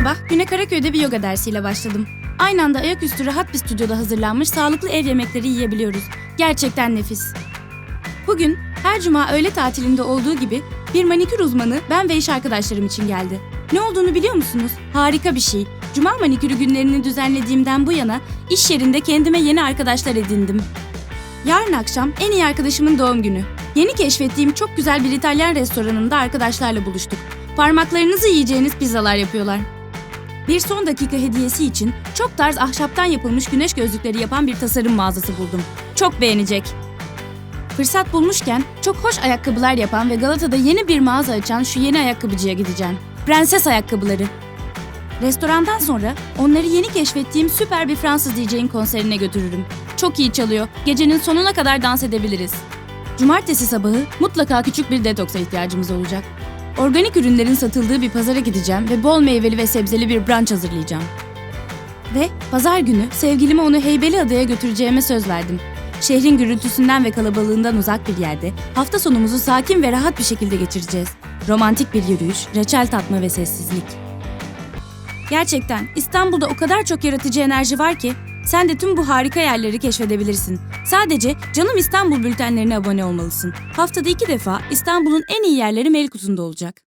sabah güne Karaköy'de bir yoga dersiyle başladım. Aynı anda ayaküstü rahat bir stüdyoda hazırlanmış sağlıklı ev yemekleri yiyebiliyoruz. Gerçekten nefis. Bugün her cuma öğle tatilinde olduğu gibi bir manikür uzmanı ben ve iş arkadaşlarım için geldi. Ne olduğunu biliyor musunuz? Harika bir şey. Cuma manikürü günlerini düzenlediğimden bu yana iş yerinde kendime yeni arkadaşlar edindim. Yarın akşam en iyi arkadaşımın doğum günü. Yeni keşfettiğim çok güzel bir İtalyan restoranında arkadaşlarla buluştuk. Parmaklarınızı yiyeceğiniz pizzalar yapıyorlar. Bir son dakika hediyesi için çok tarz ahşaptan yapılmış güneş gözlükleri yapan bir tasarım mağazası buldum. Çok beğenecek. Fırsat bulmuşken çok hoş ayakkabılar yapan ve Galata'da yeni bir mağaza açan şu yeni ayakkabıcıya gideceğim. Prenses ayakkabıları. Restorandan sonra onları yeni keşfettiğim süper bir Fransız DJ'in konserine götürürüm. Çok iyi çalıyor. Gecenin sonuna kadar dans edebiliriz. Cumartesi sabahı mutlaka küçük bir detoksa ihtiyacımız olacak. Organik ürünlerin satıldığı bir pazara gideceğim ve bol meyveli ve sebzeli bir brunch hazırlayacağım. Ve pazar günü sevgilime onu Heybeliada'ya götüreceğime söz verdim. Şehrin gürültüsünden ve kalabalığından uzak bir yerde hafta sonumuzu sakin ve rahat bir şekilde geçireceğiz. Romantik bir yürüyüş, reçel tatma ve sessizlik. Gerçekten İstanbul'da o kadar çok yaratıcı enerji var ki sen de tüm bu harika yerleri keşfedebilirsin. Sadece Canım İstanbul bültenlerine abone olmalısın. Haftada iki defa İstanbul'un en iyi yerleri mail kutunda olacak.